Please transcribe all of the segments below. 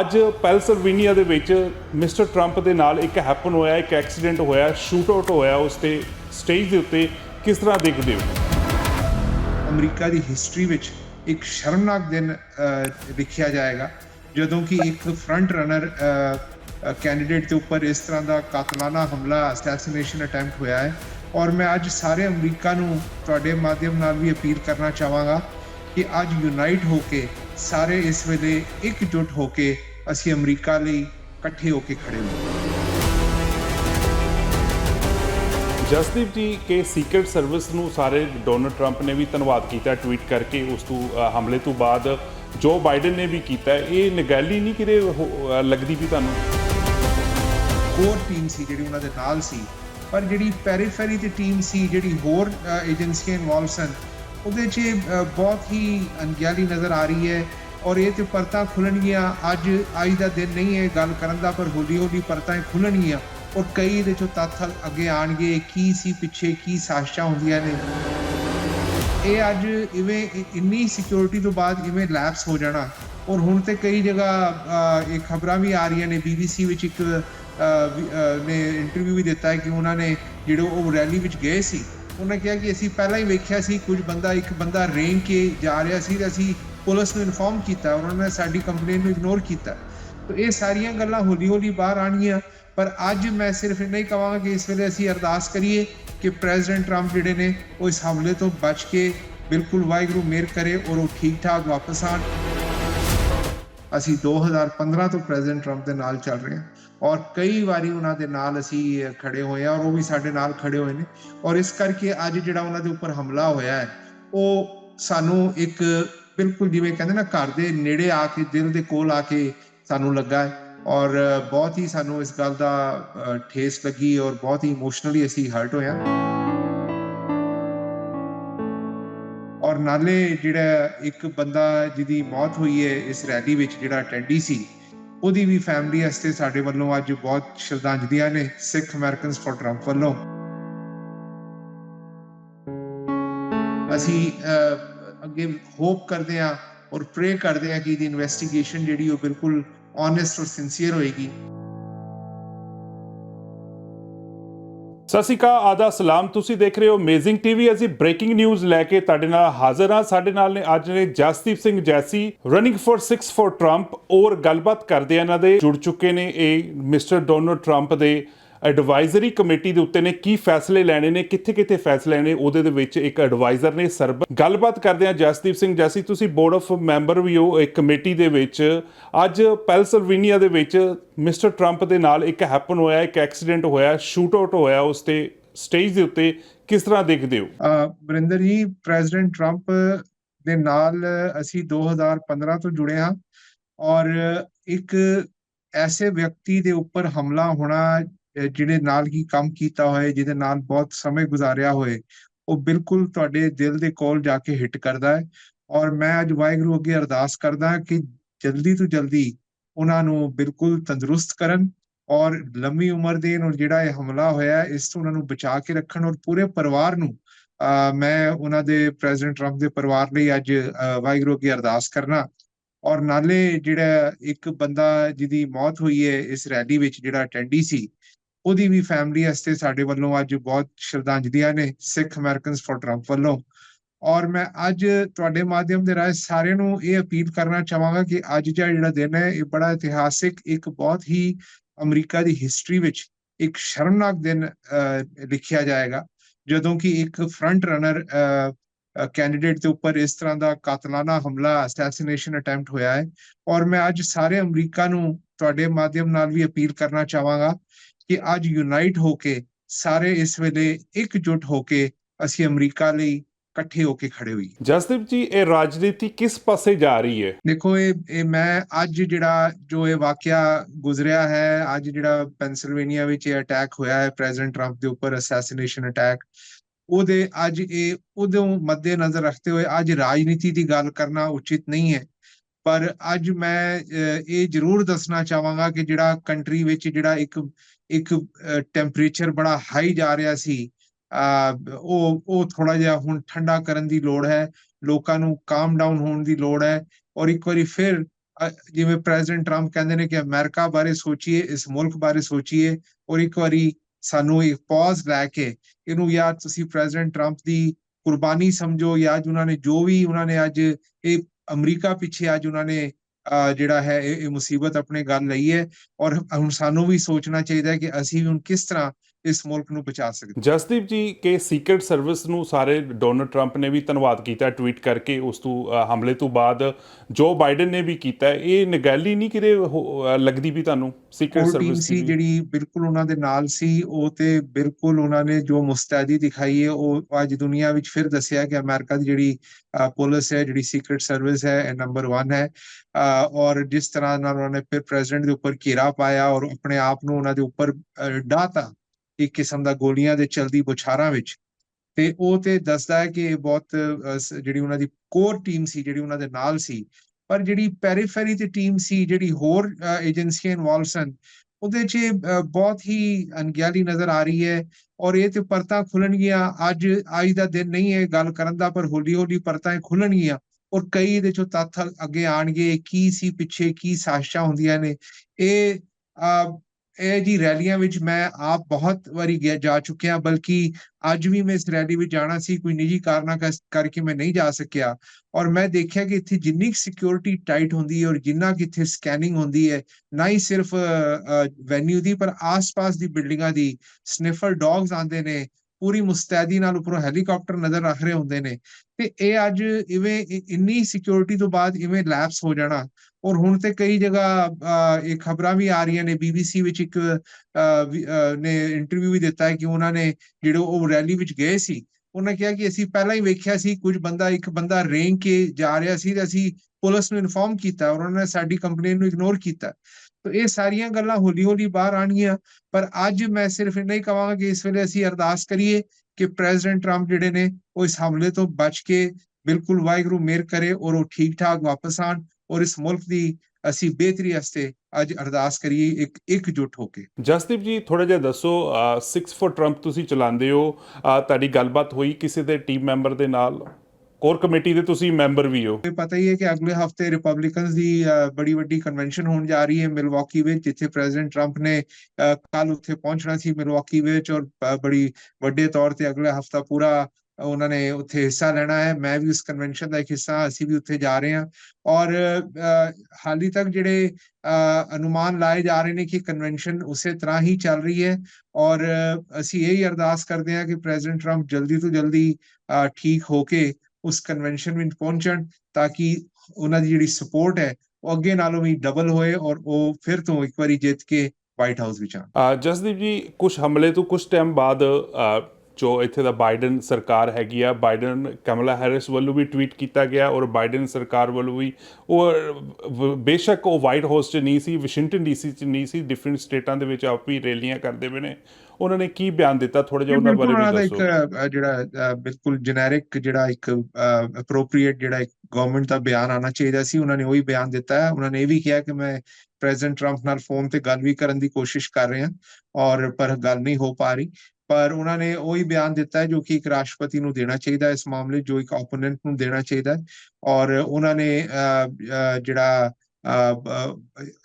ਅੱਜ ਪੈਲਸਲਵੇਨੀਆ ਦੇ ਵਿੱਚ ਮਿਸਟਰ ਟਰੰਪ ਦੇ ਨਾਲ ਇੱਕ ਹੈਪਨ ਹੋਇਆ ਇੱਕ ਐਕਸੀਡੈਂਟ ਹੋਇਆ ਸ਼ੂਟ ਆਊਟ ਹੋਇਆ ਉਸ ਤੇ ਸਟੇਜ ਦੇ ਉੱਤੇ ਕਿਸ ਤਰ੍ਹਾਂ ਦੇਖਦੇ ਹੋ? ਅਮਰੀਕਾ ਦੀ ਹਿਸਟਰੀ ਵਿੱਚ ਇੱਕ ਸ਼ਰਮਨਾਕ ਦਿਨ ਅਹ, ਲਿਖਿਆ ਜਾਏਗਾ ਜਦੋਂ ਕਿ ਇੱਕ ਫਰੰਟ ਰਨਰ ਕੈਂਡੀਡੇਟ ਦੇ ਉੱਪਰ ਇਸ ਤਰ੍ਹਾਂ ਦਾ ਕਾਤਲਾਨਾ ਹਮਲਾ ਅਸੈਸੀਨੇਸ਼ਨ ਅਟੈਂਪਟ ਹੋਇਆ ਹੈ। ਔਰ ਮੈਂ ਅੱਜ ਸਾਰੇ ਅਮਰੀਕਾ ਨੂੰ ਤੁਹਾਡੇ ਮਾਧਿਅਮ ਨਾਲ ਵੀ ਅਪੀਲ ਕਰਨਾ ਚਾਹਾਂਗਾ ਕਿ ਅੱਜ ਯੂਨਾਈਟ ਹੋ ਕੇ ਸਾਰੇ ਇਸ ਵੇਲੇ ਇਕਜੁੱਟ ਹੋ ਕੇ ਅਸੀਂ ਅਮਰੀਕਾ ਲਈ ਇਕੱਠੇ ਹੋ ਕੇ ਖੜੇ ਹੋਈਏ ਜਸਦੀਪ ਜੀ ਕੇ ਸੀਕ੍ਰੀਟ ਸਰਵਿਸ ਨੂੰ ਸਾਰੇ ਡੋਨਲਡ ਟਰੰਪ ਨੇ ਵੀ ਧੰਨਵਾਦ ਕੀਤਾ ਟਵੀਟ ਕਰਕੇ ਉਸ ਤੋਂ ਹਮਲੇ ਤੋਂ ਬਾਅਦ ਜੋ ਬਾਈਡਨ ਨੇ ਵੀ ਕੀਤਾ। ਇਹ ਨਗੈਲੀ ਨਹੀਂ ਕਿਤੇ ਹੋ- ਲੱਗਦੀ ਵੀ ਤੁਹਾਨੂੰ? ਕੋਰ ਟੀਮ ਸੀ ਜਿਹੜੀ ਉਹਨਾਂ ਦੇ ਨਾਲ ਸੀ ਪਰ ਜਿਹੜੀ ਪੈਰੀਫੇਰੀ ਦੀ ਟੀਮ ਸੀ ਜਿਹੜੀ ਹੋਰ ਏਜੰਸੀਆਂ ਇਨਵੋਲਵ ਸਨ ਉਹਦੇ 'ਚ ਬਹੁਤ ਹੀ ਅਣਗਹਿਲੀ ਨਜ਼ਰ ਆ ਰਹੀ ਹੈ ਔਰ ਇਹ ਤੇ ਪਰਤਾਂ ਖੁੱਲਣਗੀਆਂ। ਅੱਜ ਅੱਜ ਦਾ ਦਿਨ ਨਹੀਂ ਹੈ ਗੱਲ ਕਰਨ ਦਾ, ਪਰ ਹੌਲੀ ਹੌਲੀ ਪਰਤਾਂ ਖੁੱਲਣਗੀਆਂ ਔਰ ਕਈ ਇਹਦੇ ਚੋਂ ਤੱਥ ਅੱਗੇ ਆਣਗੇ ਕੀ ਸੀ ਪਿੱਛੇ, ਕੀ ਸਾਜ਼ਿਸ਼ਾਂ ਹੁੰਦੀਆਂ ਨੇ। ਇਹ ਅੱਜ ਇਵੇਂ ਇੰਨੀ ਸਿਕਿਉਰਿਟੀ ਤੋਂ ਬਾਅਦ ਇਵੇਂ ਲੈਪਸ ਹੋ ਜਾਣਾ ਔਰ ਹੁਣ ਤੇ ਕਈ ਜਗ੍ਹਾ ਇਹ ਖਬਰਾਂ ਵੀ ਆ ਰਹੀਆਂ ਨੇ। ਬੀਬੀਸੀ ਵਿੱਚ ਇੱਕ ਨੇ ਇੰਟਰਵਿਊ ਵੀ ਦਿੱਤਾ ਹੈ ਕਿ ਉਹਨਾਂ ਨੇ, ਜਿਹੜੇ ਉਹ ਰੈਲੀ ਵਿੱਚ ਗਏ ਸੀ ਉਹਨਾਂ ਕਿਹਾ ਕਿ ਅਸੀਂ ਪਹਿਲਾਂ ਹੀ ਵੇਖਿਆ ਸੀ ਕੁਝ ਬੰਦਾ, ਇੱਕ ਬੰਦਾ ਰੇਂਗ ਕੇ ਜਾ ਰਿਹਾ ਸੀ ਤੇ ਅਸੀਂ ਪੁਲਿਸ ਨੂੰ ਇਨਫੋਰਮ ਕੀਤਾ, ਉਹਨਾਂ ਨੇ ਸਾਡੀ ਕੰਪਲੇਂਟ ਨੂੰ ਇਗਨੋਰ ਕੀਤਾ। ਤਾਂ ਇਹ ਸਾਰੀਆਂ ਗੱਲਾਂ ਹੌਲੀ ਹੌਲੀ ਬਾਹਰ ਆਣਗੀਆਂ ਪਰ ਅੱਜ ਮੈਂ ਸਿਰਫ ਇੰਨਾ ਹੀ ਕਹਾਂਗਾ ਕਿ ਇਸ ਵੇਲੇ ਅਸੀਂ ਅਰਦਾਸ ਕਰੀਏ ਕਿ ਪ੍ਰੈਜ਼ੀਡੈਂਟ ਟਰੰਪ ਜਿਹੜੇ ਨੇ, ਉਹ ਇਸ ਹਮਲੇ ਤੋਂ ਬਚ ਕੇ ਬਿਲਕੁਲ ਵਾਹਿਗੁਰੂ ਮਿਹਰ ਕਰੇ ਔਰ ਉਹ ਠੀਕ ਠਾਕ ਵਾਪਸ ਆਣ ਅਸੀਂ 2015 ਤੋਂ ਪ੍ਰੈਜ਼ੀਡੈਂਟ ਟਰੰਪ ਦੇ ਨਾਲ ਚੱਲ ਰਹੇ ਹਾਂ। ਔਰ ਕਈ ਵਾਰੀ ਉਹਨਾਂ ਦੇ ਨਾਲ ਅਸੀਂ ਖੜੇ ਹੋਏ ਹਾਂ ਔਰ ਉਹ ਵੀ ਸਾਡੇ ਨਾਲ ਖੜੇ ਹੋਏ ਨੇ। ਔਰ ਇਸ ਕਰਕੇ ਅੱਜ ਜਿਹੜਾ ਉਹਨਾਂ ਦੇ ਉੱਪਰ ਹਮਲਾ ਹੋਇਆ ਹੈ, ਉਹ ਸਾਨੂੰ ਇੱਕ ਬਿਲਕੁਲ ਜਿਵੇਂ ਕਹਿੰਦੇ ਨਾ ਘਰ ਦੇ ਨੇੜੇ ਆ ਕੇ, ਦਿਲ ਦੇ ਕੋਲ ਆ ਕੇ ਸਾਨੂੰ ਲੱਗਾ ਹੈ। ਔਰ ਬਹੁਤ ਹੀ ਸਾਨੂੰ ਇਸ ਗੱਲ ਦਾ ਠੇਸ ਲੱਗੀ ਔਰ ਬਹੁਤ ਹੀ ਇਮੋਸ਼ਨਲੀ ਅਸੀਂ ਹਰਟ ਹੋਇਆ ਔਰ ਨਾਲੇ ਜਿਹੜਾ ਇੱਕ ਬੰਦਾ ਜਿਹਦੀ ਮੌਤ ਹੋਈ ਹੈ, ਇਸ ਰੈਲੀ ਵਿੱਚ ਜਿਹੜਾ ਅਟੈਂਡੀ ਸੀ ਉਹਦੀ ਵੀ ਫੈਮਿਲੀ ਵਾਸਤੇ ਸਾਡੇ ਵੱਲੋਂ ਅੱਜ ਬਹੁਤ ਸ਼ਰਧਾਂਜਲੀਆਂ ਨੇ ਸਿੱਖ ਅਮਰੀਕਨਸ ਫॉर ਟਰੰਪ ਵੱਲੋਂ। ਅਸੀਂ ਅੱਗੇ ਹੋਪ ਕਰਦੇ ਹਾਂ ਔਰ ਪ੍ਰੇ ਕਰਦੇ ਹਾਂ ਕਿ ਇਹਦੀ ਇਨਵੈਸਟੀਗੇਸ਼ਨ ਜਿਹੜੀ ਉਹ ਬਿਲਕੁਲ ਓਨੈਸਟ ਔਰ ਸਿੰਸੀਅਰ ਹੋਏਗੀ। ਸਤਿ ਸ਼੍ਰੀ ਅਕਾਲ ਆਦਾ ਸਲਾਮ। ਤੁਸੀਂ ਦੇਖ ਰਹੇ ਹੋ ਅਮੇਜ਼ਿੰਗ ਟੀਵੀ ਅਸੀਂ ਬ੍ਰੇਕਿੰਗ ਨਿਊਜ਼ ਲੈ ਕੇ ਤੁਹਾਡੇ ਨਾਲ ਹਾਜ਼ਰ ਹਾਂ। ਸਾਡੇ ਨਾਲ ਨੇ ਅੱਜ ਨੇ ਜਸਦੀਪ ਸਿੰਘ ਜੈਸੀ ਰਨਿੰਗ ਫॉर 6 ਫॉर ਟਰੰਪ ਔਰ ਗੱਲਬਾਤ ਕਰਦੇ ਇਹਨਾਂ ਦੇ। ਜੁੜ ਚੁੱਕੇ ਨੇ ਇਹ ਮਿਸਟਰ ਡੋਨਲਡ ਟਰੰਪ ਦੇ ਐਡਵਾਈਜ਼ਰੀ ਕਮੇਟੀ ਦੇ ਉੱਤੇ ਨੇ ਕੀ ਫੈਸਲੇ ਲੈਣੇ ਨੇ ਕਿੱਥੇ ਕਿੱਥੇ ਫੈਸਲੇ ਲੈਣੇ ਉਹਦੇ ਦੇ ਵਿੱਚ ਇੱਕ ਐਡਵਾਈਜ਼ਰ ਨੇ ਸਰਬ ਗੱਲਬਾਤ ਕਰਦੇ ਆ ਜਸਦੀਪ ਸਿੰਘ ਜੈਸੀ, ਤੁਸੀਂ ਬੋਰਡ ਆਫ ਮੈਂਬਰ ਵੀ ਹੋ, ਇੱਕ ਕਮੇਟੀ ਦੇ ਵਿੱਚ। ਅੱਜ ਪੈਲਸਲਵੇਨੀਆ ਦੇ ਵਿੱਚ ਮਿਸਟਰ ਟਰੰਪ ਦੇ ਨਾਲ ਇੱਕ ਹੈਪਨ ਹੋਇਆ, ਇੱਕ ਐਕਸੀਡੈਂਟ ਹੋਇਆ ਸ਼ੂਟ ਆਊਟ ਹੋਇਆ ਉਸ ਤੇ ਸਟੇਜ ਦੇ ਉੱਤੇ, ਕਿਸ ਤਰ੍ਹਾਂ ਦੇਖਦੇ ਹੋ? ਅਹ ਵਰਿੰਦਰ ਜੀ ਪ੍ਰੈਜ਼ੀਡੈਂਟ ਟਰੰਪ ਦੇ ਨਾਲ ਅਸੀਂ 2015 ਤੋਂ ਜੁੜੇ ਹਾਂ ਔਰ ਇੱਕ ਐਸੇ ਵਿਅਕਤੀ ਦੇ ਉੱਪਰ ਹਮਲਾ ਹੋਣਾ ਜਿਹੜੇ ਨਾਲ ਹੀ ਕੰਮ ਕੀਤਾ ਹੋਏ ਜਿਹਦੇ ਨਾਲ ਬਹੁਤ ਸਮੇਂ ਗੁਜ਼ਾਰਿਆ ਹੋਏ ਉਹ ਬਿਲਕੁਲ ਤੁਹਾਡੇ ਦਿਲ ਦੇ ਕੋਲ ਜਾ ਕੇ ਹਿੱਟ ਕਰਦਾ ਹੈ। ਔਰ ਮੈਂ ਅੱਜ ਵਾਹਿਗੁਰੂ ਅੱਗੇ ਅਰਦਾਸ ਕਰਦਾ ਕਿ ਜਲਦੀ ਤੋਂ ਜਲਦੀ ਉਹਨਾਂ ਨੂੰ ਬਿਲਕੁਲ ਤੰਦਰੁਸਤ ਕਰਨ ਔਰ ਲੰਮੀ ਉਮਰ ਦੇਣ ਔਰ ਜਿਹੜਾ ਇਹ ਹਮਲਾ ਹੋਇਆ, ਇਸ ਤੋਂ ਉਹਨਾਂ ਨੂੰ ਬਚਾ ਕੇ ਰੱਖਣ ਔਰ ਪੂਰੇ ਪਰਿਵਾਰ ਨੂੰ, ਅਹ ਮੈਂ ਉਹਨਾਂ ਦੇ ਪ੍ਰੈਜ਼ੀਡੈਂਟ ਟਰੰਪ ਦੇ ਪਰਿਵਾਰ ਲਈ ਅੱਜ, ਅਹ ਵਾਹਿਗੁਰੂ ਅੱਗੇ ਅਰਦਾਸ ਕਰਨਾ। ਔਰ ਨਾਲੇ ਜਿਹੜਾ ਇੱਕ ਬੰਦਾ ਜਿਹਦੀ ਮੌਤ ਹੋਈ ਹੈ, ਇਸ ਰੈਲੀ ਵਿੱਚ ਜਿਹੜਾ ਅਟੈਂਡੀ ਸੀ ਉਹਦੀ ਵੀ ਫੈਮਿਲੀ ਵਾਸਤੇ ਸਾਡੇ ਵੱਲੋਂ ਅੱਜ ਬਹੁਤ ਸ਼ਰਧਾਂਜਲੀਆਂ ਨੇ ਸਿੱਖ ਅਮਰੀਕਨਸ ਫॉर ਟਰੰਪ ਵੱਲੋਂ। ਔਰ ਮੈਂ ਅੱਜ ਤੁਹਾਡੇ ਮਾਧਿਅਮ ਦੇ ਰਾਹੀਂ ਸਾਰਿਆਂ ਨੂੰ ਇਹ ਅਪੀਲ ਕਰਨਾ ਚਾਹਾਂਗਾ ਕਿ ਅੱਜ ਦਾ ਜਿਹੜਾ ਦਿਨ ਹੈ ਇਹ ਬੜਾ ਇਤਿਹਾਸਿਕ ਇੱਕ ਬਹੁਤ ਹੀ ਅਮਰੀਕਾ ਦੀ ਹਿਸਟਰੀ ਵਿੱਚ ਇੱਕ ਸ਼ਰਮਨਾਕ ਦਿਨ ਅਹ, ਲਿਖਿਆ ਜਾਏਗਾ। ਜਦੋਂ ਕਿ ਇੱਕ ਫਰੰਟ ਰਨਰ ਕੈਂਡੀਡੇਟ ਦੇ ਉੱਪਰ ਇਸ ਤਰ੍ਹਾਂ ਦਾ ਕਾਤਲਾਨਾ ਹਮਲਾ ਅਸੈਸੀਨੇਸ਼ਨ ਅਟੈਂਪਟ ਹੋਇਆ ਹੈ। ਔਰ ਮੈਂ ਅੱਜ ਸਾਰੇ ਅਮਰੀਕਾ ਨੂੰ ਤੁਹਾਡੇ ਮਾਧਿਅਮ ਨਾਲ ਵੀ ਅਪੀਲ ਕਰਨਾ ਚਾਹਾਂਗਾ ਕਿ ਅੱਜ ਯੂਨਾਈਟ ਹੋ ਕੇ ਸਾਰੇ ਇਸ ਵੇਲੇ ਇਕਜੁੱਟ ਹੋ ਕੇ ਅਸੀਂ ਅਮਰੀਕਾ ਲਈ ਇਕੱਠੇ ਹੋ ਕੇ ਖੜੇ ਹੋਈਏ। ਜਸਦੀਪ ਜੀ ਇਹ ਰਾਜਨੀਤੀ ਕਿਸ ਪਾਸੇ ਜਾ ਰਹੀ ਹੈ? ਦੇਖੋ ਇਹ ਇਹ ਮੈਂ ਅੱਜ ਜਿਹੜਾ ਜੋ ਇਹ ਵਾਕਿਆ ਗੁਜ਼ਰਿਆ ਹੈ ਅੱਜ ਜਿਹੜਾ ਪੈਨਸਿਲਵੇਨੀਆ ਵਿੱਚ ਇਹ ਅਟੈਕ ਹੋਇਆ ਹੈ ਪ੍ਰੈਜ਼ੀਡੈਂਟ ਟਰੰਪ ਦੇ ਉੱਪਰ ਅਸੈਸੀਨੇਸ਼ਨ ਅਟੈਕ ਉਹਦੇ ਅੱਜ ਇਹ ਉਦੋਂ ਮੱਦੇ ਨਜ਼ਰ ਰੱਖਦੇ ਹੋਏ ਅੱਜ ਰਾਜਨੀਤੀ ਦੀ ਗੱਲ ਕਰਨਾ ਉਚਿਤ ਨਹੀਂ ਹੈ। ਪਰ ਅੱਜ ਮੈਂ ਇਹ ਜ਼ਰੂਰ ਦੱਸਣਾ ਚਾਹਾਂਗਾ ਕਿ ਜਿਹੜਾ ਕੰਟਰੀ ਵਿੱਚ ਜਿਹੜਾ ਇੱਕ ਇੱਕ ਟੈਂਪਰੇਚਰ ਬੜਾ ਹਾਈ ਜਾ ਰਿਹਾ ਸੀ। ਉਹ ਉਹ ਥੋੜਾ ਜਿਹਾ ਹੁਣ ਠੰਡਾ ਕਰਨ ਦੀ ਲੋੜ ਹੈ। ਲੋਕਾਂ ਨੂੰ ਕਾਮ ਡਾਊਨ ਹੋਣ ਦੀ ਲੋੜ ਹੈ। ਔਰ ਇੱਕ ਵਾਰੀ ਫਿਰ ਜਿਵੇਂ ਪ੍ਰੈਜ਼ੀਡੈਂਟ ਟਰੰਪ ਕਹਿੰਦੇ ਨੇ ਕਿ ਅਮਰੀਕਾ ਬਾਰੇ ਸੋਚੀਏ, ਇਸ ਮੁਲਕ ਬਾਰੇ ਸੋਚੀਏ, ਔਰ ਇੱਕ ਵਾਰੀ ਸਾਨੂੰ ਇੱਕ ਪੌਜ਼ ਲੈ ਕੇ ਇਹਨੂੰ ਯਾਰ ਤੁਸੀਂ ਪ੍ਰੈਜ਼ੀਡੈਂਟ ਟਰੰਪ ਦੀ ਕੁਰਬਾਨੀ ਸਮਝੋ, ਜਾਂ ਅੱਜ ਉਹਨਾਂ ਨੇ ਜੋ ਵੀ ਉਹਨਾਂ ਨੇ ਅੱਜ ਇਹ ਅਮਰੀਕਾ ਪਿੱਛੇ ਅੱਜ ਉਹਨਾਂ ਨੇ ਜਿਹੜਾ ਹੈ ਇਹ ਮੁਸੀਬਤ ਆਪਣੇ ਗੱਲ ਲਈ ਹੈ ਔਰ ਹੁਣ ਸਾਨੂੰ ਵੀ ਸੋਚਣਾ ਚਾਹੀਦਾ ਹੈ ਕਿ ਅਸੀਂ ਵੀ ਹੁਣ ਕਿਸ ਤਰ੍ਹਾਂ ਇਸ ਮੁਲਕ ਨੂੰ ਬਚਾ ਸਕਦੇ। ਜਸਦੀਪ ਜੀ ਕਿ ਸੀਕ੍ਰੀਟ ਸਰਵਿਸ ਨੂੰ ਸਾਰੇ ਡੋਨਲਡ ਟਰੰਪ ਨੇ ਵੀ ਧੰਨਵਾਦ ਕੀਤਾ ਟਵੀਟ ਕਰਕੇ ਉਸ ਤੋਂ ਹਮਲੇ ਤੋਂ ਬਾਅਦ ਜੋ ਬਾਈਡਨ ਨੇ ਵੀ ਕੀਤਾ। ਇਹ ਨਗੈਲੀ ਨਹੀਂ ਕਿਤੇ ਲੱਗਦੀ ਵੀ ਤੁਹਾਨੂੰ ਸੀਕ੍ਰੀਟ ਸਰਵਿਸ ਸੀ ਜਿਹੜੀ ਬਿਲਕੁਲ ਉਹਨਾਂ ਦੇ ਨਾਲ ਸੀ ਉਹ ਤੇ ਬਿਲਕੁਲ ਉਹਨਾਂ ਨੇ ਜੋ ਮੁਸਤੈਦੀ ਦਿਖਾਈ ਹੈ ਉਹ ਅੱਜ ਦੁਨੀਆ ਵਿੱਚ ਫਿਰ ਦੱਸਿਆ ਕਿ ਅਮਰੀਕਾ ਦੀ ਜਿਹੜੀ ਪੁਲਿਸ ਹੈ ਜਿਹੜੀ ਸੀਕ੍ਰੀਟ ਸਰਵਿਸ ਹੈ ਇਹ ਨੰਬਰ 1 ਹੈ ਔਰ ਜਿਸ ਤਰ੍ਹਾਂ ਨਾਲ ਉਹਨਾਂ ਨੇ ਫਿਰ ਪ੍ਰੈਜ਼ੀਡੈਂਟ ਦੇ ਉੱਪਰ ਘੇਰਾ ਪਾਇਆ ਔਰ ਆਪਣੇ ਆਪ ਨੂੰ ਉਹਨਾਂ ਦੇ ਉੱਪਰ ਅ, ਡਾਹਤਾ ਇੱਕ ਕਿਸਮ ਦਾ ਗੋਲੀਆਂ ਦੇ ਚਲਦੀ ਬੁਛਾਰਾਂ ਵਿੱਚ। ਤੇ ਉਹ ਤੇ ਦੱਸਦਾ ਹੈ ਕਿ ਬਹੁਤ ਜਿਹੜੀ ਉਹਨਾਂ ਦੀ ਕੋਰ ਟੀਮ ਸੀ ਜਿਹੜੀ ਉਹਨਾਂ ਦੇ ਨਾਲ ਸੀ ਪਰ ਜਿਹੜੀ ਪੈਰੀਫੇਰੀ ਤੇ ਟੀਮ ਸੀ ਜਿਹੜੀ ਹੋਰ ਏਜੰਸੀਆਂ ਇਨਵੋਲਵ ਸਨ ਉਹਦੇ 'ਚ ਅ, ਬਹੁਤ ਹੀ ਅਣਗਿਆਲੀ ਨਜ਼ਰ ਆ ਰਹੀ ਹੈ ਔਰ ਇਹ ਤੇ ਪਰਤਾਂ ਖੁੱਲਣਗੀਆਂ। ਅੱਜ ਅੱਜ ਦਾ ਦਿਨ ਨਹੀਂ ਹੈ ਗੱਲ ਕਰਨ ਦਾ ਪਰ ਹੌਲੀ ਹੌਲੀ ਪਰਤਾਂ ਖੁੱਲਣਗੀਆਂ। ਔਰ ਕਈ ਇਹਦੇ ਚੋਂ ਤੱਥ ਅੱਗੇ ਆਣਗੇ ਕੀ ਸੀ ਪਿੱਛੇ ਕੀ ਸਾਸ਼ਾਂ ਹੁੰਦੀਆਂ ਨੇ ਇਹ ਅ, ਇਹ ਜੀ ਰੈਲੀਆਂ ਵਿੱਚ ਮੈਂ ਆਪ ਬਹੁਤ ਵਾਰੀ ਗਿਆ ਜਾ ਚੁੱਕਿਆ ਬਲਕਿ ਅੱਜ ਵੀ ਮੈਂ ਇਸ ਰੈਲੀ ਵਿੱਚ ਜਾਣਾ ਸੀ ਕੋਈ ਨਿੱਜੀ ਕਾਰਨਾਂ ਕਸ- ਕਰਕੇ ਮੈਂ ਨਹੀਂ ਜਾ ਸਕਿਆ। ਔਰ ਮੈਂ ਦੇਖਿਆ ਕਿ ਇੱਥੇ ਜਿੰਨੀ ਸਿਕਿਉਰਿਟੀ ਟਾਈਟ ਹੁੰਦੀ ਹੈ ਔਰ ਜਿੰਨਾ ਕਿ ਇੱਥੇ ਸਕੈਨਿੰਗ ਹੁੰਦੀ ਹੈ ਨਾ ਹੀ ਸਿਰਫ ਵੈਨਿਊ ਦੀ ਪਰ ਆਸ-ਪਾਸ ਦੀ ਬਿਲਡਿੰਗਾਂ ਦੀ ਸਨਿਫਰ ਡੌਗਸ ਆਉਂਦੇ ਨੇ ਪੂਰੀ ਮੁਸਤੈਦੀ ਨਾਲ ਉੱਪਰੋਂ ਹੈਲੀਕਾਪਟਰ ਨਜ਼ਰ ਰੱਖ ਰਹੇ ਹੁੰਦੇ ਨੇ। ਤੇ ਇਹ ਅੱਜ ਇਵੇਂ ਇੰਨੀ ਸਿਕਿਉਰਿਟੀ ਤੋਂ ਬਾਅਦ ਇਵੇਂ ਲੈਪਸ ਹੋ ਜਾਣਾ। ਔਰ ਹੁਣ ਤੇ ਕਈ ਜਗ੍ਹਾ ਇਹ ਖਬਰਾਂ ਵੀ ਆ ਰਹੀਆਂ ਨੇ। ਬੀਬੀਸੀ ਵਿੱਚ ਇੱਕ ਨੇ ਇੰਟਰਵਿਊ ਵੀ ਦਿੱਤਾ ਹੈ ਕਿ ਉਹਨਾਂ ਨੇ ਜਿਹੜੇ ਉਹ ਰੈਲੀ ਵਿੱਚ ਗਏ ਸੀ, ਉਹਨਾਂ ਕਿਹਾ ਕਿ ਅਸੀਂ ਪਹਿਲਾਂ ਹੀ ਵੇਖਿਆ ਸੀ ਕੁਝ ਬੰਦਾ, ਇੱਕ ਬੰਦਾ ਰੇਂਗ ਕੇ ਜਾ ਰਿਹਾ ਸੀ ਤੇ ਅਸੀਂ ਪੁਲਿਸ ਨੂੰ ਇਨਫੋਰਮ ਕੀਤਾ ਔਰ ਉਹਨਾਂ ਨੇ ਸਾਡੀ ਕੰਪਲੇਨ ਨੂੰ ਇਗਨੋਰ ਕੀਤਾ। ਤਾਂ ਇਹ ਸਾਰੀਆਂ ਗੱਲਾਂ ਹੌਲੀ ਹੌਲੀ ਬਾਹਰ ਆਣਗੀਆਂ ਪਰ ਅੱਜ ਮੈਂ ਸਿਰਫ ਇੰਨਾ ਹੀ ਕਹਾਂਗਾ ਕਿ ਇਸ ਵੇਲੇ ਅਸੀਂ ਅਰਦਾਸ ਕਰੀਏ ਕਿ ਪ੍ਰੈਜ਼ੀਡੈਂਟ ਟਰੰਪ ਜਿਹੜੇ ਨੇ, ਉਹ ਇਸ ਹਮਲੇ ਤੋਂ ਬਚ ਕੇ ਬਿਲਕੁਲ ਵਾਹਿਗੁਰੂ ਮਿਹਰ ਕਰੇ ਔਰ ਉਹ ਠੀਕ ਠਾਕ ਵਾਪਸ ਆਣ ਔਰ ਇਸ ਮੁਲਕ ਦੀ ਅਸੀਂ ਬਿਹਤਰੀ ਵਾਸਤੇ ਅੱਜ ਅਰਦਾਸ ਕਰੀਏ ਇੱਕ ਇਕਜੁੱਟ ਹੋ ਕੇ। ਜਸਦੀਪ ਜੀ ਥੋੜਾ ਜਿਹਾ ਦੱਸੋ 6 ਫॉर ਟਰੰਪ ਤੁਸੀਂ ਚਲਾਉਂਦੇ ਹੋ ਤੁਹਾਡੀ ਗੱਲਬਾਤ ਹੋਈ ਕਿਸੇ ਦੇ ਟੀਮ ਮੈਂਬਰ ਦੇ ਨਾਲ? ਕੋਰ ਕਮੇਟੀ ਦੇ ਤੁਸੀਂ ਮੈਂਬਰ ਵੀ ਹੋ। ਇਹ ਪਤਾ ਹੀ ਹੈ ਕਿ ਅਗਲੇ ਹਫ਼ਤੇ ਰਿਪਬਲਿਕਨਸ ਦੀ ਬੜੀ ਵੱਡੀ ਕਨਵੈਨਸ਼ਨ ਹੋਣ ਜਾ ਰਹੀ ਹੈ ਮਿਲਵਾਕੀ ਵਿੱਚ ਜਿੱਥੇ ਪ੍ਰੈਜ਼ੀਡੈਂਟ ਟਰੰਪ ਨੇ ਕੱਲ ਉੱਥੇ ਪਹੁੰਚਣਾ ਸੀ ਮਿਲਵਾਕੀ ਵਿੱਚ ਔਰ ਬੜੀ ਵੱਡੇ ਤੌਰ ਤੇ ਅਗਲੇ ਹਫਤਾ ਪੂਰਾ ਉਹਨਾਂ ਨੇ ਉੱਥੇ ਹਿੱਸਾ ਲੈਣਾ ਹੈ। ਮੈਂ ਵੀ ਉਸ ਕਨਵੈਨਸ਼ਨ ਦਾ ਇੱਕ ਹਿੱਸਾ ਅਸੀਂ ਵੀ ਉੱਥੇ ਜਾ ਰਹੇ ਹਾਂ। ਔਰ ਅ, ਹਾਲੀ ਤੱਕ ਜਿਹੜੇ ਅਨੁਮਾਨ ਲਾਏ ਜਾ ਰਹੇ ਨੇ ਕਿ ਕਨਵੈਨਸ਼ਨ ਉਸੇ ਤਰ੍ਹਾਂ ਹੀ ਚੱਲ ਰਹੀ ਹੈ। ਔਰ ਅਸੀਂ ਇਹ ਹੀ ਅਰਦਾਸ ਕਰਦੇ ਹਾਂ ਕਿ ਪ੍ਰੈਜ਼ੀਡੈਂਟ ਟਰੰਪ ਜਲਦੀ ਤੋਂ ਜਲਦੀ ਠੀਕ ਹੋ ਕੇ ਉਸ ਕਨਵੈਨਸ਼ਨ ਵਿੱਚ ਪਹੁੰਚਣ ਤਾਂ ਕਿ ਉਹਨਾਂ ਦੀ ਜਿਹੜੀ ਸਪੋਰਟ ਹੈ, ਉਹ ਅੱਗੇ ਨਾਲੋਂ ਵੀ ਡਬਲ ਹੋਏ ਔਰ ਉਹ ਫਿਰ ਤੋਂ ਇੱਕ ਵਾਰੀ ਜਿੱਤ ਕੇ ਵਾਈਟ ਹਾਊਸ ਵਿੱਚ ਆਉਣ। ਜਸਦੀਪ ਜੀ ਕੁਝ ਹਮਲੇ ਤੋਂ ਕੁਝ ਟਾਈਮ ਬਾਅਦ ਜੋ ਇੱਥੇ ਦਾ ਬਾਈਡਨ ਸਰਕਾਰ ਹੈਗੀ ਆ ਬਾਈਡਨ ਕਮਲਾ ਹੈਰਿਸ ਵੱਲੋਂ ਵੀ ਟਵੀਟ ਕੀਤਾ ਗਿਆ ਔਰ ਬਾਈਡਨ ਸਰਕਾਰ ਵੱਲੋਂ ਵੀ ਉਹ ਬੇਸ਼ੱਕ ਉਹ ਵਾਈਟ ਹਾਊਸ 'ਚ ਨਹੀਂ ਸੀ ਵਾਸ਼ਿੰਗਟਨ ਡੀਸੀ 'ਚ ਨਹੀਂ ਸੀ ਡਿਫਰੈਂਟ ਸਟੇਟਾਂ ਦੇ ਵਿੱਚ ਆਪ ਵੀ ਰੈਲੀਆਂ ਕਰਦੇ ਪਏ ਨੇ। ਉਹਨਾਂ ਨੇ ਕੀ ਬਿਆਨ ਦਿੱਤਾ? ਥੋੜਾ ਜਿਹਾ ਉਹਨਾਂ ਬਾਰੇ ਵੀ ਇੱਕ ਦੱਸੋ। ਅ, ਜਿਹੜਾ ਬਿਲਕੁਲ ਜੈਨਰਿਕ ਜਿਹੜਾ ਇੱਕ ਅਪਰੋਪਰੀਏਟ ਜਿਹੜਾ ਇੱਕ ਗਵਰਨਮੈਂਟ ਦਾ ਬਿਆਨ ਆਣਾ ਚਾਹੀਦਾ ਸੀ ਉਹਨਾਂ ਨੇ ਉਹੀ ਬਿਆਨ ਦਿੱਤਾ। ਹੈ ਉਹਨਾਂ ਨੇ ਇਹ ਵੀ ਕਿਹਾ ਕਿ ਮੈਂ ਪ੍ਰੈਜ਼ੀਡੈਂਟ ਟਰੰਪ ਨਾਲ ਫੋਨ ਤੇ ਗੱਲ ਵੀ ਕਰਨ ਦੀ ਕੋਸ਼ਿਸ਼ ਕਰ ਰਿਹਾ ਔਰ ਪਰ ਗੱਲ ਨਹੀਂ ਹੋ ਪਾ ਰਹੀ। ਪਰ ਉਹਨਾਂ ਨੇ ਉਹੀ ਬਿਆਨ ਦਿੱਤਾ ਹੈ ਜੋ ਕਿ ਇੱਕ ਰਾਸ਼ਟਰਪਤੀ ਨੂੰ ਦੇਣਾ ਚਾਹੀਦਾ ਇਸ ਮਾਮਲੇ ਜੋ ਇੱਕ ਓਪੋਨੈਂਟ ਨੂੰ ਦੇਣਾ ਚਾਹੀਦਾ ਹੈ। ਔਰ ਉਹਨਾਂ ਨੇ ਜਿਹੜਾ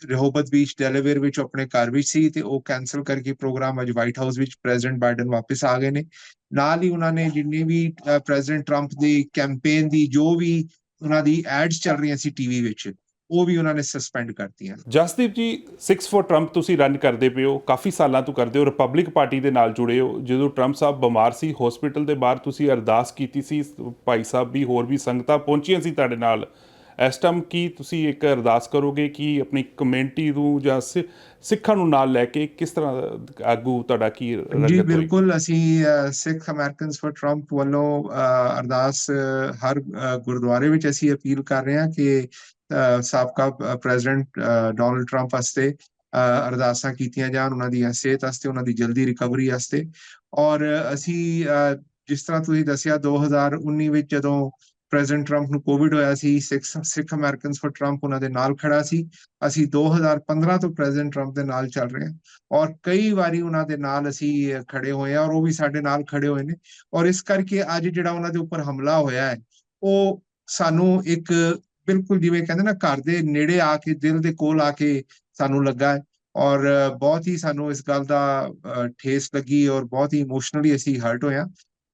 ਰਿਹੋਬਤ ਬੀਚ ਡੈਲਾਵੇਅਰ ਵਿੱਚ ਆਪਣੇ ਘਰ ਵਿੱਚ ਸੀ ਤੇ ਉਹ ਕੈਨਸਲ ਕਰਕੇ ਪ੍ਰੋਗਰਾਮ ਅੱਜ ਵਾਈਟ ਹਾਊਸ ਵਿੱਚ ਪ੍ਰੈਜ਼ੀਡੈਂਟ ਬਾਈਡਨ ਵਾਪਸ ਆ ਗਏ ਨੇ। ਨਾਲ ਹੀ ਉਹਨਾਂ ਨੇ ਜਿੰਨੇ ਵੀ ਪ੍ਰੈਜ਼ੀਡੈਂਟ ਟਰੰਪ ਦੀ ਕੈਂਪੇਨ ਦੀ ਜੋ ਵੀ ਉਹਨਾਂ ਦੀ ਐਡਸ ਚੱਲ ਰਹੀਆਂ ਸੀ ਟੀਵੀ ਵਿੱਚ ਉਹ ਵੀ ਉਹਨਾਂ ਨੇ ਸਸਪੈਂਡ ਕਰਤੀਆਂ। ਜਸਦੀਪ ਜੀ 6 ਫॉर ਟਰੰਪ ਤੁਸੀਂ ਰਨ ਕਰਦੇ ਹੋ ਕਾਫੀ ਸਾਲਾਂ ਤੋਂ ਕਰਦੇ ਹੋ ਰਿਪਬਲਿਕ ਪਾਰਟੀ ਦੇ ਨਾਲ ਜੁੜੇ ਹੋ ਜਦੋਂ ਟਰੰਪ ਸਾਹਿਬ ਬਿਮਾਰ ਸੀ ਹਸਪੀਟਲ ਦੇ ਬਾਹਰ ਤੁਸੀਂ ਅਰਦਾਸ ਕੀਤੀ ਸੀ ਭਾਈ ਸਾਹਿਬ ਵੀ ਹੋਰ ਵੀ ਸੰਗਤਾਂ ਪਹੁੰਚੀਆਂ ਸੀ ਤੁਹਾਡੇ ਨਾਲ। ਇਸ ਟਾਈਮ ਕੀ ਤੁਸੀਂ ਇੱਕ ਅਰਦਾਸ ਕਰੋਗੇ ਕਿ ਆਪਣੀ ਕਮਿਊਨਿਟੀ ਨੂੰ ਜਾਂ ਸਿੱਖਾਂ ਨੂੰ ਨਾਲ ਲੈ ਕੇ ਕਿਸ ਤਰ੍ਹਾਂ ਆਗੂ ਤੁਹਾਡਾ ਕੀ ਜੀ ਰੰਗਤ ਹੋਈ ਬਿਲਕੁਲ ਅਸੀਂ ਸਿੱਖ ਅਮਰੀਕਨਸ ਫॉर ਟਰੰਪ ਵੱਲੋਂ ਅਰਦਾਸ ਹਰ ਗੁਰਦੁਆਰੇ ਵਿੱਚ ਅਸੀਂ ਅਪੀਲ ਕਰ ਰਹੇ ਹਾਂ ਕਿ ਸਾਬਕਾ ਪ੍ਰੈਜ਼ੀਡੈਂਟ ਡੋਨਲਡ ਟਰੰਪ ਵਾਸਤੇ ਅਰਦਾਸਾਂ ਕੀਤੀਆਂ ਜਾਣ, ਉਹਨਾਂ ਦੀ ਸਿਹਤ ਵਾਸਤੇ, ਉਹਨਾਂ ਦੀ ਜਲਦੀ ਰਿਕਵਰੀ ਵਾਸਤੇ। ਔਰ ਅਸੀਂ ਜਿਸ ਤਰ੍ਹਾਂ ਤੁਸੀਂ ਦੱਸਿਆ 2019 ਵਿੱਚ ਜਦੋਂ ਪ੍ਰੈਜ਼ੀਡੈਂਟ ਟਰੰਪ ਨੂੰ ਕੋਵਿਡ ਹੋਇਆ ਸੀ, Sikh Sikh Americans for Trump ਉਹਨਾਂ ਦੇ ਨਾਲ ਖੜਾ ਸੀ। ਅਸੀਂ 2015 ਤੋਂ ਪ੍ਰੈਜ਼ੀਡੈਂਟ ਟਰੰਪ ਦੇ ਨਾਲ ਚੱਲ ਰਹੇ ਹਾਂ। ਔਰ ਕਈ ਵਾਰੀ ਉਹਨਾਂ ਦੇ ਨਾਲ ਅਸੀਂ ਖੜੇ ਹੋਏ ਹਾਂ ਔਰ ਉਹ ਵੀ ਸਾਡੇ ਨਾਲ ਖੜੇ ਹੋਏ ਨੇ। ਔਰ ਇਸ ਕਰਕੇ ਅੱਜ ਜਿਹੜਾ ਉਹਨਾਂ ਦੇ ਉੱਪਰ ਹਮਲਾ ਹੋਇਆ ਹੈ, ਉਹ ਸਾਨੂੰ ਇੱਕ ਬਿਲਕੁਲ ਜਿਵੇਂ ਕਹਿੰਦੇ ਨਾ ਘਰ ਦੇ ਨੇੜੇ ਆ ਕੇ ਦਿਲ ਦੇ ਕੋਲ ਆ ਕੇ ਸਾਨੂੰ ਲੱਗਾ ਹੈ ਔਰ ਬਹੁਤ ਹੀ ਸਾਨੂੰ ਇਸ ਗੱਲ ਦਾ ਠੇਸ ਲੱਗੀ ਔਰ ਬਹੁਤ ਹੀ ਇਮੋਸ਼ਨਲੀ ਅਸੀਂ ਹਰਟ ਹੋਇਆ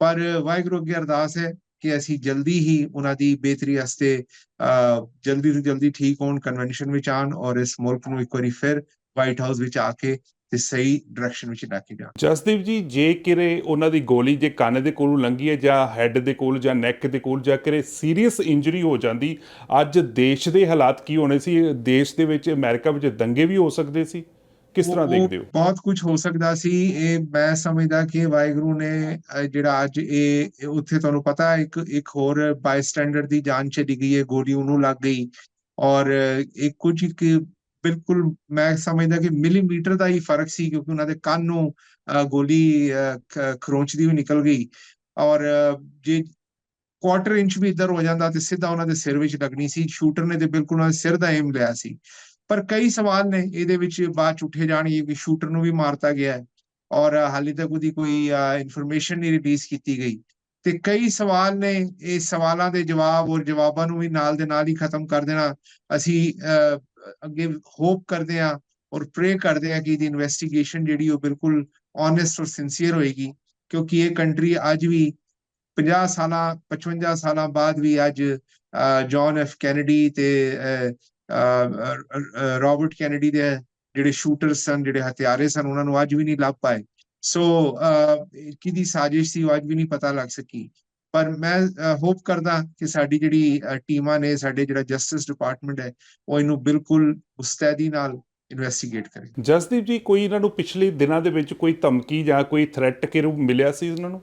ਪਰ ਵਾਹਿਗੁਰੂ ਅੱਗੇ ਅਰਦਾਸ ਹੈ ਕਿ ਅਸੀਂ ਜਲਦੀ ਹੀ ਉਹਨਾਂ ਦੀ ਬਿਹਤਰੀ ਵਾਸਤੇ ਅ, ਜਲਦੀ ਤੋਂ ਜਲਦੀ ਠੀਕ ਹੋਣ ਕਨਵੈਨਸ਼ਨ ਵਿੱਚ ਆਉਣ ਔਰ ਇਸ ਮੁਲਕ ਨੂੰ ਇੱਕ ਵਾਰੀ ਫਿਰ ਵਾਈਟ ਹਾਊਸ ਵਿੱਚ ਆ ਕੇ ਤੇ ਸਹੀ ਡਾਇਰੈਕਸ਼ਨ ਵਿੱਚ ਲੈ ਕੇ ਜਾਣ ਜਸਦੀਪ ਜੀ ਜੇ ਕਿਰੇ ਉਹਨਾਂ ਦੀ ਗੋਲੀ ਜੇ ਕੰਨ ਦੇ ਕੋਲੋਂ ਲੰਗੀ ਹੈ ਜਾਂ ਹੈੱਡ ਦੇ ਕੋਲ ਜਾਂ ਨੈਕ ਦੇ ਕੋਲ ਜਾਂ ਕਿਰੇ ਸੀਰੀਅਸ ਇੰਜਰੀ ਹੋ ਜਾਂਦੀ ਅੱਜ ਦੇਸ਼ ਦੇ ਹਾਲਾਤ ਕੀ ਹੋਣੇ ਸੀ? ਦੇਸ਼ ਦੇ ਵਿੱਚ ਅਮਰੀਕਾ ਵਿੱਚ ਦੰਗੇ ਵੀ ਹੋ ਸਕਦੇ ਸੀ? ਕਿਸ ਤਰ੍ਹਾਂ ਦੇਖਦੇ ਹੋ? ਬਹੁਤ ਕੁਝ ਹੋ ਸਕਦਾ ਸੀ। ਇਹ ਮੈਂ ਸਮਝਦਾ ਕਿ ਵਾਹਿਗੁਰੂ ਨੇ ਜਿਹੜਾ ਅੱਜ ਇਹ ਉੱਥੇ ਤੁਹਾਨੂੰ ਪਤਾ ਇੱਕ ਇੱਕ ਹੋਰ ਬਾਈਸਟੈਂਡਰ ਦੀ ਜਾਨ ਚਲੀ ਗਈ ਹੈ ਗੋਲੀ ਉਹਨੂੰ ਲੱਗ ਗਈ। ਔਰ ਇਹ ਕੁਝ ਇੱਕ ਬਿਲਕੁਲ ਮੈਂ ਸਮਝਦਾ ਕਿ ਮਿਲੀਮੀਟਰ ਦਾ ਹੀ ਫ਼ਰਕ ਸੀ ਕਿਉਂਕਿ ਉਹਨਾਂ ਦੇ ਕੰਨ ਨੂੰ ਅਹ, ਗੋਲੀ ਅਹ, ਖ- ਖਰੋਚਦੀ ਹੋਈ ਨਿਕਲ ਗਈ। ਔਰ ਜੇ ਕੁਆਟਰ ਇੰਚ ਵੀ ਇੱਧਰ ਹੋ ਜਾਂਦਾ ਤੇ ਸਿੱਧਾ ਉਹਨਾਂ ਦੇ ਸਿਰ ਵਿੱਚ ਲੱਗਣੀ ਸੀ। ਸ਼ੂਟਰ ਨੇ ਤੇ ਬਿਲਕੁਲ ਉਹਨਾਂ ਦੇ ਸਿਰ ਦਾ ਏਮ ਲਿਆ ਸੀ। ਪਰ ਕਈ ਸਵਾਲ ਨੇ ਇਹਦੇ ਵਿੱਚ ਬਾਅਦ ਚ ਉੱਠੇ ਜਾਣਗੇ ਕਿ ਸ਼ੂਟਰ ਨੂੰ ਵੀ ਮਾਰਤਾ ਗਿਆ ਹੈ। ਔਰ ਹਾਲੇ ਤੱਕ ਉਹਦੀ ਕੋਈ ਇਨਫੋਰਮੇਸ਼ਨ ਨਹੀਂ ਰਿਲੀਜ਼ ਕੀਤੀ ਗਈ। ਤੇ ਕਈ ਸਵਾਲ ਨੇ ਇਹ ਸਵਾਲਾਂ ਦੇ ਜਵਾਬ ਔਰ ਜਵਾਬਾਂ ਨੂੰ ਵੀ ਨਾਲ ਦੇ ਨਾਲ ਹੀ ਖਤਮ ਕਰ ਦੇਣਾ। ਅਸੀਂ ਅ, ਅੱਗੇ ਹੋਪ ਕਰਦੇ ਹਾਂ ਔਰ ਪ੍ਰੇ ਕਰਦੇ ਹਾਂ ਕਿ ਇਹਦੀ ਇਨਵੈਸਟੀਗੇਸ਼ਨ ਜਿਹੜੀ ਉਹ ਬਿਲਕੁਲ ਓਨੈਸਟ ਔਰ ਸਿੰਸੀਅਰ ਹੋਏਗੀ, ਕਿਉਂਕਿ ਇਹ ਕੰਟਰੀ ਅੱਜ ਵੀ 50 ਸਾਲਾਂ 55 ਸਾਲਾਂ ਬਾਅਦ ਵੀ ਅੱਜ ਜੌਨ ਐਫ ਕੈਨੇਡੀ ਤੇ ਰਾਬਰਟ ਕੈਨੇਡੀ ਦੇ ਜਿਹੜੇ ਸ਼ੂਟਰ ਸਨ, ਜਿਹੜੇ ਹਥਿਆਰੇ ਸਨ, ਉਹਨਾਂ ਨੂੰ ਅੱਜ ਵੀ ਨਹੀਂ ਲੱਭ ਪਾਏ। ਸੋ ਕਿਹਦੀ ਸਾਜ਼ਿਸ਼ ਸੀ ਉਹ ਅੱਜ ਵੀ ਨਹੀਂ ਪਤਾ ਲੱਗ ਸਕੀ। ਪਰ ਮੈਂ ਹੋਪ ਕਰਦਾ ਕਿ ਸਾਡੀ ਜਿਹੜੀ ਟੀਮਾਂ ਨੇ ਸਾਡੇ ਜਿਹੜਾ ਜਸਟਿਸ ਡਿਪਾਰਟਮੈਂਟ ਹੈ ਉਹ ਇਹਨੂੰ ਬਿਲਕੁਲ ਮੁਸਤੈਦੀ ਨਾਲ ਇਨਵੈਸਟੀਗੇਟ ਕਰੇ। ਜਸਦੀਪ ਜੀ ਕੋਈ ਇਹਨਾਂ ਨੂੰ ਪਿਛਲੇ ਦਿਨਾਂ ਦੇ ਵਿੱਚ ਕੋਈ ਧਮਕੀ ਜਾਂ ਕੋਈ ਥ੍ਰੈਟ ਕਿ ਰੂਪ ਮਿਲਿਆ ਸੀ ਇਹਨਾਂ ਨੂੰ?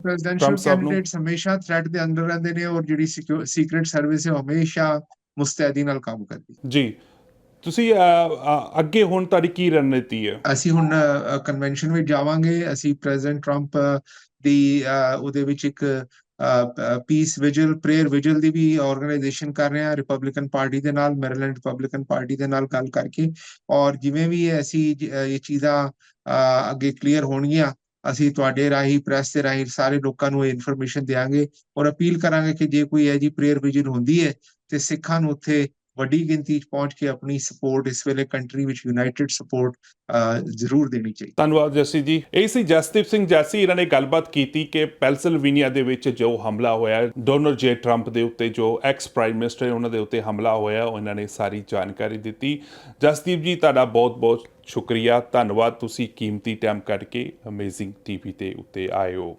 ਪ੍ਰੈਜ਼ੀਡੈਂਸ਼ੀਅਲ ਕੈਂਡੀਡੇਟਸ ਹਮੇਸ਼ਾ ਥ੍ਰੈਟ ਦੇ ਅੰਦਰ ਰਹਿੰਦੇ ਨੇ ਔਰ ਜਿਹੜੀ ਸੀਕ੍ਰੀਟ ਸਰਵਿਸ ਹੈ ਹਮੇਸ਼ਾ ਮੁਸਤੈਦੀ ਨਾਲ ਕੰਮ ਕਰਦੀ। ਜੀ ਤੁਸੀਂ ਅੱਗੇ ਹੁਣ ਤੁਹਾਡੀ ਕੀ ਰਣਨੀਤੀ ਹੈ? ਅਸੀਂ ਹੁਣ ਕਨਵੈਨਸ਼ਨ ਵਿੱਚ ਜਾਵਾਂਗੇ। ਅਸੀਂ ਪ੍ਰੈਜ਼ੀਡੈਂਟ ਟਰੰਪ ਦੀ ਉਹਦੇ ਵਿੱਚ ਇੱਕ ਪੀਸ ਵਿਜਲ ਪ੍ਰੇਅਰ ਵਿਜਲ ਦੀ ਵੀ ਆਰਗੇਨਾਈਜੇਸ਼ਨ ਕਰ ਰਹੇ ਹਾਂ। ਰਿਪਬਲਿਕਨ ਪਾਰਟੀ ਦੇ ਨਾਲ ਮੈਰੀਲੈਂਡ ਰਿਪਬਲਿਕਨ ਪਾਰਟੀ ਦੇ ਨਾਲ ਗੱਲ ਕਰਕੇ। ਔਰ ਜਿਵੇਂ ਵੀ ਅਸੀਂ ਇਹ ਚੀਜ਼ਾਂ ਅੱਗੇ ਕਲੀਅਰ ਹੋਣਗੀਆਂ, ਅਸੀਂ ਤੁਹਾਡੇ ਰਾਹੀਂ ਪ੍ਰੈਸ ਦੇ ਰਾਹੀਂ ਸਾਰੇ ਲੋਕਾਂ ਨੂੰ ਇਹ ਇਨਫੋਰਮੇਸ਼ਨ ਦੇਵਾਂਗੇ ਔਰ ਅਪੀਲ ਕਰਾਂਗੇ ਕਿ ਜੇ ਕੋਈ ਇਹ ਜੀ ਪ੍ਰੇਅਰ ਵਿਜਲ ਹੁੰਦੀ ਹੈ, ਤੇ ਸਿੱਖਾਂ ਨੂੰ ਉੱਥੇ ਵੱਡੀ ਗਿਣਤੀ 'ਚ ਪਹੁੰਚ ਕੇ ਆਪਣੀ ਸਪੋਰਟ ਇਸ ਵੇਲੇ ਕੰਟਰੀ ਵਿੱਚ ਯੂਨਾਈਟਿਡ ਸਪੋਰਟ ਜ਼ਰੂਰ ਦੇਣੀ ਚਾਹੀਦੀ। ਧੰਨਵਾਦ ਜੱਸੀ ਜੀ। ਇਹ ਸੀ ਜਸਦੀਪ ਸਿੰਘ ਜੈਸੀ। ਇਹਨਾਂ ਨੇ ਗੱਲਬਾਤ ਕੀਤੀ ਕਿ ਪੈਂਸਿਲਵੇਨੀਆ ਦੇ ਵਿੱਚ ਜੋ ਹਮਲਾ ਹੋਇਆ ਡੋਨਲਡ ਜੇ ਟਰੰਪ ਦੇ ਉੱਤੇ ਜੋ ਐਕਸ ਪ੍ਰਾਈਮ ਮਿਨਿਸਟਰ ਉਹਨਾਂ ਦੇ ਉੱਤੇ ਹਮਲਾ ਹੋਇਆ, ਉਹਨਾਂ ਨੇ ਸਾਰੀ ਜਾਣਕਾਰੀ ਦਿੱਤੀ। ਜਸਦੀਪ ਜੀ, ਤੁਹਾਡਾ ਬਹੁਤ ਬਹੁਤ ਸ਼ੁਕਰੀਆ। ਧੰਨਵਾਦ। ਤੁਸੀਂ ਕੀਮਤੀ ਟਾਈਮ ਕੱਢ ਕੇ ਅਮੇਜ਼ਿੰਗ ਟੀਵੀ ਤੇ ਉੱਤੇ ਆਏ ਹੋ।